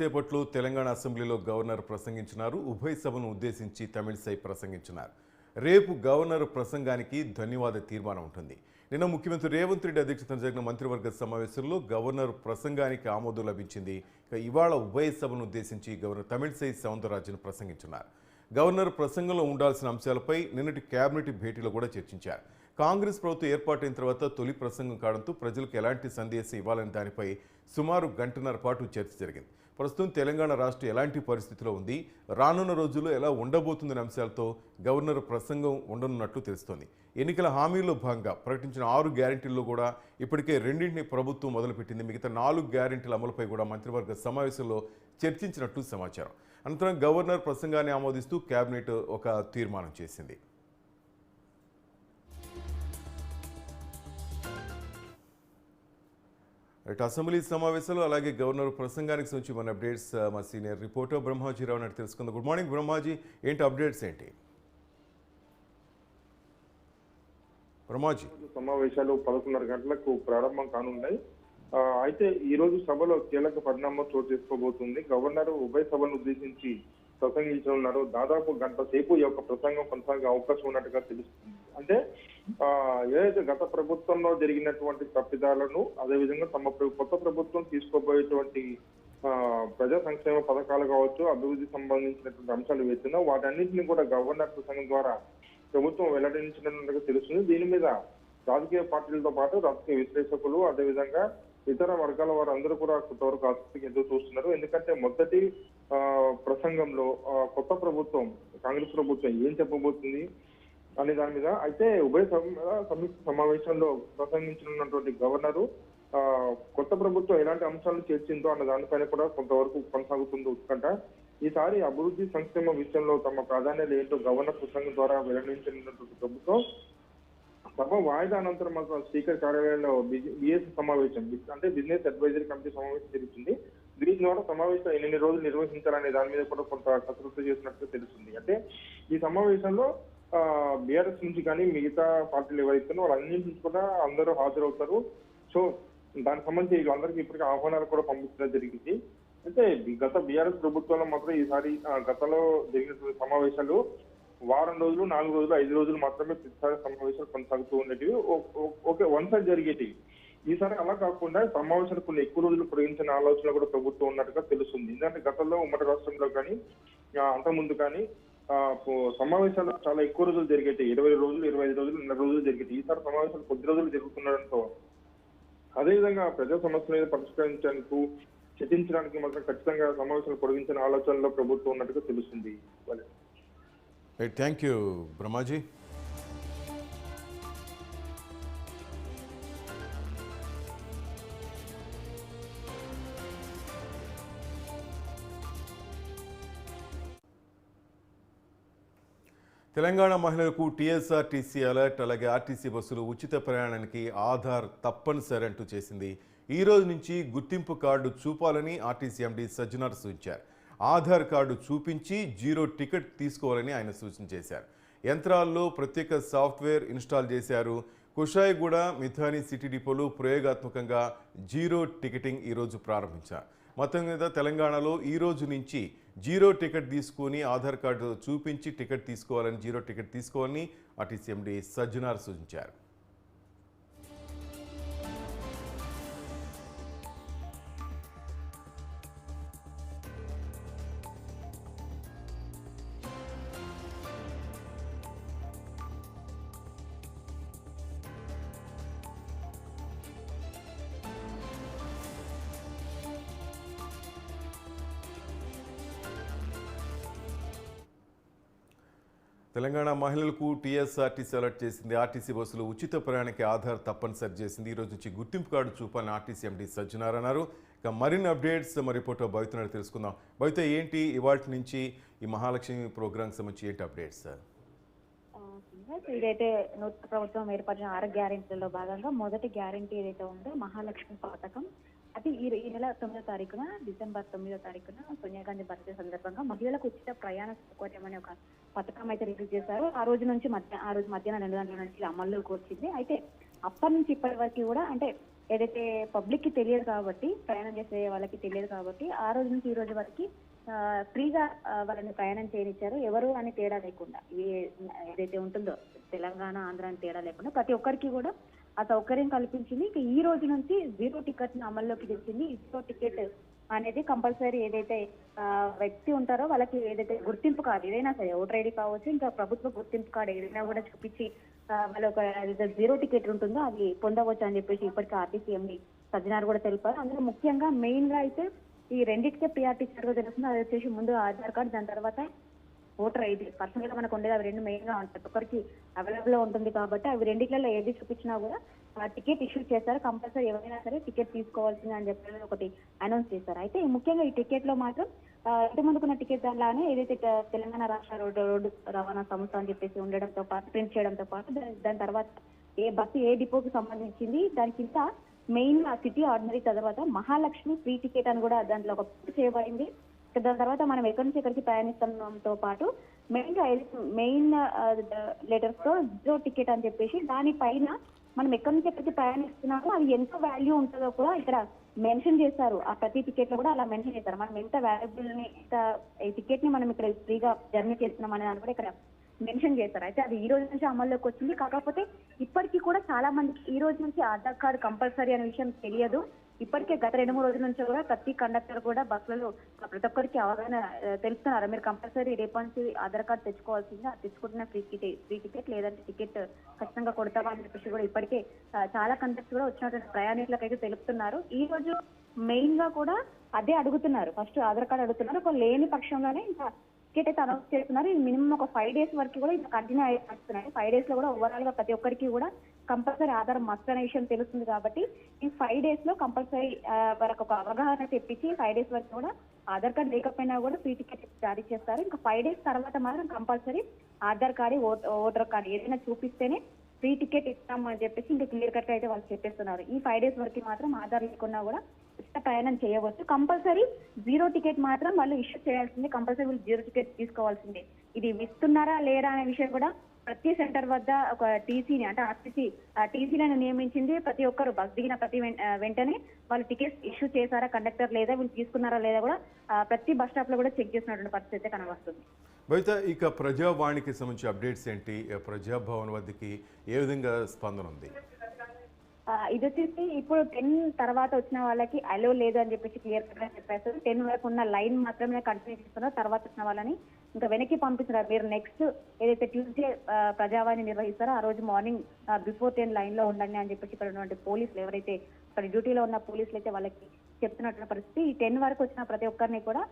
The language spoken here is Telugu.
కాసేపట్లో తెలంగాణ అసెంబ్లీలో గవర్నర్ ప్రసంగించినారు. ఉభయ సభను ఉద్దేశించి తమిళసై ప్రసంగించినారు. రేపు గవర్నర్ ప్రసంగానికి ధన్యవాద తీర్మానం ఉంటుంది. నిన్న ముఖ్యమంత్రి రేవంత్ రెడ్డి అధ్యక్షతన జరిగిన మంత్రివర్గ సమావేశంలో గవర్నర్ ప్రసంగానికి ఆమోదం లభించింది. ఇక ఇవాళ ఉభయ సభను ఉద్దేశించి గవర్నర్ తమిళసై సౌందరరాజన్ ప్రసంగించున్నారు గవర్నర్ ప్రసంగంలో ఉండాల్సిన అంశాలపై నిన్నటి కేబినెట్ భేటీలో కూడా చర్చించారు. కాంగ్రెస్ ప్రభుత్వం ఏర్పాటైన తర్వాత తొలి ప్రసంగం కావడంతో ప్రజలకు ఎలాంటి సందేశం ఇవ్వాలని దానిపై సుమారు గంటన్నర పాటు చర్చ జరిగింది. ప్రస్తుతం తెలంగాణ రాష్ట్రం ఎలాంటి పరిస్థితిలో ఉంది? రానున్న రోజుల్లో ఎలా ఉండబోతుందనే అంశాలతో గవర్నర్ ప్రసంగం ఉండనున్నట్లు తెలుస్తోంది. ఎన్నికల హామీల్లో భాగంగా ప్రకటించిన ఆరు గ్యారెంటీల్లో కూడా ఇప్పటికే రెండింటిని ప్రభుత్వం మొదలుపెట్టింది. మిగతా నాలుగు గ్యారెంటీల అమలుపై కూడా మంత్రివర్గ సమావేశంలో చర్చించినట్లు సమాచారం. అనంతరం గవర్నర్ ప్రసంగాన్ని ఆమోదిస్తూ కేబినెట్ ఒక తీర్మానం చేసింది. రైట్ అసెంబ్లీ సమావేశాలు అలాగే గవర్నర్ ప్రసంగానికి సంబంధించి మన అప్డేట్స్ మా సీనియర్ రిపోర్టర్ బ్రహ్మాజీరావు నాటి తెలుసుకుందాం. Good morning Brahmaji. ఏంటి అప్డేట్స్ ఏంటి? బ్రహ్మాజీ. సమావేశాలు పదకొండున్నర గంటలకు ప్రారంభం కానున్నాయి. అయితే ఈ రోజు సభలో కీలక పరిణామం చోటు చేసుకోబోతుంది. గవర్నర్ ఉభయ సభను ఉద్దేశించి ప్రసంగించనున్నారు. దాదాపు గంట సేపు ఈ యొక్క ప్రసంగం కొనసాగే అవకాశం ఉన్నట్టుగా తెలుస్తుంది. అంటే ఏదైతే గత ప్రభుత్వంలో జరిగినటువంటి తప్పిదాలను అదేవిధంగా తమ కొత్త ప్రభుత్వం తీసుకోబోయేటువంటి ప్రజా సంక్షేమ పథకాలు కావచ్చు అభివృద్ధి సంబంధించినటువంటి అంశాలు వేస్తున్నా వాటన్నింటినీ కూడా గవర్నర్ ప్రసంగం ద్వారా ప్రభుత్వం వెల్లడించినట్టుగా తెలుస్తుంది. దీని మీద రాజకీయ పార్టీలతో పాటు రాజకీయ విశ్లేషకులు అదేవిధంగా ఇతర వర్గాల వారు అందరూ కూడా కొంతవరకు ఆసక్తికి ఎదురు చూస్తున్నారు. ఎందుకంటే మొదటి ప్రసంగంలో కొత్త ప్రభుత్వం కాంగ్రెస్ ప్రభుత్వం ఏం చెప్పబోతుంది? అనే దాని మీద అయితే ఉభయ సంయుక్త సమావేశంలో ప్రసంగించనున్నటువంటి గవర్నరు కొత్త ప్రభుత్వం ఎలాంటి అంశాలను చేర్చిందో అన్న దానిపైన కూడా కొంతవరకు కొనసాగుతుంది ఉత్కంఠ. ఈసారి అభివృద్ధి సంక్షేమ విషయంలో తమ ప్రాధాన్యత ఏంటో గవర్నర్ ప్రసంగం ద్వారా వెల్లడించినటువంటి ప్రభుత్వం సభ వాయిదా అనంతరం మాత్రం స్పీకర్ కార్యాలయంలో బిఎస్ సమావేశం అంటే బిజినెస్ అడ్వైజరీ కమిటీ సమావేశం జరుగుతుంది. దీని ద్వారా సమావేశం ఎన్ని రోజులు నిర్వహించాలనే దాని మీద కూడా కొంత కసరత్తు చేసినట్టు తెలుస్తుంది. అంటే ఈ సమావేశంలో బీఆర్ఎస్ నుంచి కానీ మిగతా పార్టీలు ఎవరైతే వాళ్ళన్నింటి నుంచి కూడా అందరూ హాజరవుతారు. సో దానికి సంబంధించి వీళ్ళందరికీ ఇప్పటికీ ఆహ్వానాలు కూడా పంపించడం జరిగింది. అయితే గత బీఆర్ఎస్ ప్రభుత్వంలో మాత్రం ఈసారి గతంలో జరిగినటువంటి సమావేశాలు వారం రోజులు నాలుగు రోజులు ఐదు రోజులు మాత్రమే ప్రతిసారి సమావేశాలు కొనసాగుతూ ఉండేటివి. ఓకే వన్ సైడ్ జరిగేటివి. ఈసారి అలా కాకుండా సమావేశాలు కొన్ని ఎక్కువ రోజులు పొడిగించిన ఆలోచన కూడా ప్రభుత్వం ఉన్నట్టుగా తెలుస్తుంది. ఎందుకంటే గతంలో ఉమ్మడి రాష్ట్రంలో కానీ అంతకుముందు కానీ సమావేశాలు చాలా ఎక్కువ రోజులు జరిగేటి ఇరవై రోజులు ఇరవై ఐదు రోజులు నెల రోజులు జరిగేటి ఈసారి సమావేశాలు కొద్ది రోజులు జరుగుతుండడంతో అదేవిధంగా ప్రజా సమస్యలు పరిష్కరించడానికి చర్చించడానికి మాత్రం ఖచ్చితంగా సమావేశాలు పొడిగించిన ఆలోచనలో ప్రభుత్వం ఉన్నట్టుగా తెలుస్తుంది. థ్యాంక్ యూ బ్రహ్మాజీ తెలంగాణ మహిళలకు టీఎస్ఆర్టీసీ అలర్ట్ అలాగే ఆర్టీసీ బస్సులు ఉచిత ప్రయాణానికి ఆధార్ తప్పనిసరి అంటూ చేసింది. ఈ రోజు నుంచి గుర్తింపు కార్డు చూపాలని ఆర్టీసీ ఎండీ సజ్జనార్ సూచించారు. ఆధార్ కార్డు చూపించి జీరో టికెట్ తీసుకోవాలని ఆయన సూచన చేశారు. యంత్రాల్లో ప్రత్యేక సాఫ్ట్వేర్ ఇన్స్టాల్ చేశారు. కుషాయిగూడ మిథాని సిటీ డిపోలు ప్రయోగాత్మకంగా జీరో టికెటింగ్ ఈరోజు ప్రారంభించారు. మొత్తం మీద తెలంగాణలో ఈ రోజు నుంచి జీరో టికెట్ తీసుకొని ఆధార్ కార్డు చూపించి టికెట్ తీసుకోవాలని జీరో టికెట్ తీసుకోవాలని ఆర్టీసీ ఎండీ సజ్జనార్ సూచించారు. తెలంగాణ మహిళలకు టీఎస్ఆర్టీసీ అలర్ట్ చేసింది. ఆర్టీసీ బస్సులు ఉచిత ప్రయాణికి ఆధార్ తప్పనిసరి చేసింది. ఈరోజు నుంచి గుర్తింపు కార్డు చూపాలని ఆర్టీసీ ఎండీ సజ్జనార్ అన్నారు. ఇక మరిన్ని అప్డేట్స్ మరి రిపోర్టర్ భవితనాడు తెలుసుకుందాం. భవిత ఏంటి ఇవాటి నుంచి ఈ మహాలక్ష్మి ప్రోగ్రాంకి సంబంధించి ఏంటి అప్డేట్స్? సార్ ఇదైతే నూతన ప్రభుత్వం ఏర్పడిన ఆరు గ్యారెంటీలలో భాగంగా మొదటి గ్యారెంటీ ఏదైతే ఉందో మహాలక్ష్మి పథకం. అది ఈ ఈ నెల తొమ్మిదో తారీఖున డిసెంబర్ తొమ్మిదో తారీఖున సోనియా గాంధీ బర్త్డే సందర్భంగా మహిళలకు ఉచిత ప్రయాణ సౌకర్యం అనే ఒక పథకం అయితే రిలీజ్ చేశారు. ఆ రోజు నుంచి మధ్య ఆ రోజు మధ్యాహ్నం రెండు గంటల నుంచి అమల్లోకి వచ్చింది అయితే అప్పటి నుంచి ఇప్పటి వరకు కూడా అంటే ఏదైతే పబ్లిక్కి తెలియదు కాబట్టి ప్రయాణం చేసే వాళ్ళకి తెలియదు కాబట్టి ఆ రోజు నుంచి ఈ రోజు వరకు ఫ్రీగా వాళ్ళని ప్రయాణం చేయనిచ్చారు. ఎవరు అని తేడా లేకుండా ఏదైతే ఉంటుందో తెలంగాణ ఆంధ్ర అని తేడా లేకుండా ప్రతి ఒక్కరికి కూడా ఆ సౌకర్యం కల్పించింది. ఇంకా ఈ రోజు నుంచి జీరో టికెట్ అమల్లోకి తెచ్చింది. జీరో టికెట్ అనేది కంపల్సరీ ఏదైతే వ్యక్తి ఉంటారో వాళ్ళకి ఏదైతే గుర్తింపు కార్డు ఏదైనా సరే ఓటర్ ఐడి కావచ్చు ఇంకా ప్రభుత్వ గుర్తింపు కార్డు ఏదైనా కూడా చూపించి వాళ్ళ ఒక జీరో టికెట్ ఉంటుందో అది పొందవచ్చు అని చెప్పేసి ఇప్పటికీ ఆర్టీసీ ఎండి సజ్జనారు కూడా తెలిపారు. అందులో ముఖ్యంగా మెయిన్గా అయితే ఈ రెండింటికే పిఆర్టీ ఇచ్చినట్టుగా తెలుస్తుంది అది వచ్చేసి ముందు ఆధార్ కార్డు దాని తర్వాత ఓటర్ ఐడి పర్సనల్గా మనకు ఉండేది. అవి రెండు మెయిన్గా ఉంటాయి. ఒకరికి అవైలబుల్ ఉంటుంది కాబట్టి అవి రెండిట్లలో ఏది చూపించినా కూడా టికెట్ ఇష్యూ చేశారు కంపల్సరీ ఎవరైనా సరే టికెట్ తీసుకోవాల్సిందే అని చెప్పి ఒకటి అనౌన్స్ చేశారు అయితే ముఖ్యంగా ఈ టికెట్లో మాత్రం ఇంతకుముందుకున్న టికెట్ దానిలానే ఏదైతే తెలంగాణ రాష్ట్ర రోడ్డు రోడ్డు రవాణా సంస్థ అని చెప్పేసి ఉండడంతో పాటు ప్రింట్ చేయడంతో పాటు దాని దాని తర్వాత ఏ బస్సు ఏ డిపోకి సంబంధించింది దాని కింద మెయిన్ సిటీ ఆర్డినరీ తర్వాత మహాలక్ష్మి ఫ్రీ టికెట్ అని కూడా దాంట్లో ఒక చేయబడింది దాని తర్వాత మనం ఎక్కడి నుంచి ఎక్కడికి ప్రయాణిస్తున్నాంతో పాటు మెయిన్గా మెయిన్ లెటర్స్తో జీరో టికెట్ అని చెప్పేసి దానిపైన మనం ఎక్కడి నుంచి ఎక్కడికి ప్రయాణిస్తున్నామో అది ఎంత వాల్యూ ఉంటుందో కూడా ఇక్కడ మెన్షన్ చేశారు. ఆ ప్రతి టికెట్లో కూడా అలా మెన్షన్ చేశారు. మనం ఎంత వాల్యుబుల్ని ఎంత ఈ టికెట్ని మనం ఇక్కడ ఫ్రీగా జర్నీ చేస్తున్నాం అనే దాన్ని కూడా ఇక్కడ మెన్షన్ చేశారు. అయితే అది ఈ రోజు నుంచి అమల్లోకి వచ్చింది. కాకపోతే ఇప్పటికీ కూడా చాలా మందికి ఈ రోజు నుంచి ఆధార్ కార్డు కంపల్సరీ అనే విషయం తెలియదు. ఇప్పటికే గత రెండు మూడు రోజుల నుంచి కూడా ప్రతి కండక్టర్ కూడా బస్సులలో ప్రతి ఒక్కరికి అవగాహన తెలుస్తున్నారు. మీరు కంపల్సరీ రేపటి నుంచి ఆధార్ కార్డు తెచ్చుకోవాల్సింది తెచ్చుకుంటున్న ఫ్రీ టికెట్ ఫ్రీ టికెట్ లేదంటే టికెట్ ఖచ్చితంగా కొడతావా అని చెప్పేసి కూడా ఇప్పటికే చాలా కండక్టర్స్ కూడా వచ్చినటువంటి ప్రయాణికులకైతే తెలుపుతున్నారు. ఈ రోజు మెయిన్గా కూడా అదే అడుగుతున్నారు. ఫస్ట్ ఆధార్ కార్డు అడుగుతున్నారు. ఒక లేని పక్షంలోనే ఇంకా టికెట్ అయితే అనౌన్స్ చేస్తున్నారు. మినిమం ఒక ఫైవ్ డేస్ వరకు కూడా ఇది కంటిన్యూ అయిపోతున్నాయి ఫైవ్ డేస్లో కూడా ఓవరాల్గా ప్రతి ఒక్కరికి కూడా కంపల్సరీ ఆధార్ మస్ట్ అనే విషయం తెలుస్తుంది కాబట్టి ఈ ఫైవ్ డేస్లో కంపల్సరీ వరకు ఒక అవగాహన తెప్పించి ఫైవ్ డేస్ వరకు కూడా ఆధార్ కార్డ్ లేకపోయినా కూడా ఫ్రీ టికెట్ జారీ చేస్తారు. ఇంకా ఫైవ్ డేస్ తర్వాత మాత్రం compulsory Aadhaar card voter card ఏదైనా చూపిస్తేనే ఫ్రీ టికెట్ ఇస్తాం అని చెప్పేసి ఇంకా క్లియర్ కట్ అయితే వాళ్ళు చెప్పేస్తున్నారు. ఈ ఫైవ్ డేస్ వరకు మాత్రం ఆధార్ లేకున్నా కూడా ఉచిత ప్రయాణం చేయవచ్చు. కంపల్సరీ జీరో టికెట్ మాత్రం వాళ్ళు ఇష్యూ చేయాల్సిందే కంపల్సరీ వీళ్ళు జీరో టికెట్ తీసుకోవాల్సిందే. ఇది ఇస్తున్నారా లేరా అనే విషయం కూడా ప్రతి సెంటర్ వద్ద ఒక టీసీని అంటే ఆర్టీసీ టీసీలను నియమించింది ప్రతి ఒక్కరు. బస్ దిగిన ప్రతి వెంటనే వాళ్ళు టికెట్స్ ఇష్యూ చేశారా కండక్టర్ లేదా వీళ్ళు తీసుకున్నారా లేదా కూడా ప్రతి బస్ స్టాప్లో కూడా చెక్ చేసినటువంటి పరిస్థితి అయితే కనబడుతుంది. బయట ఇక ప్రజావాణికి సంబంధించి అప్డేట్స్ ఏంటి? ప్రజాభవన్ వద్దకి ఏ విధంగా స్పందన ఉంది? ఇది వచ్చేసి ఇప్పుడు టెన్ తర్వాత వచ్చిన వాళ్ళకి అలో లేదు అని చెప్పేసి క్లియర్ కట్గా చెప్పేస్తారు. టెన్ వరకు ఉన్న లైన్ మాత్రమే కంటిన్యూ చేస్తున్నారు. తర్వాత వచ్చిన వాళ్ళని ఇంకా వెనక్కి పంపిస్తున్నారు మీరు నెక్స్ట్ ఏదైతే ట్యూస్డే ప్రజావాణి నిర్వహిస్తారో ఆ రోజు మార్నింగ్ బిఫోర్ టెన్ లైన్లో ఉండండి అని చెప్పేసి ఇక్కడ ఉన్నటువంటి పోలీసులు ఎవరైతే అక్కడ డ్యూటీలో ఉన్న పోలీసులు అయితే వాళ్ళకి చెప్తున్నటువంటి పరిస్థితి ఈ టెన్ వరకు వచ్చిన ప్రతి ఒక్కరిని కూడా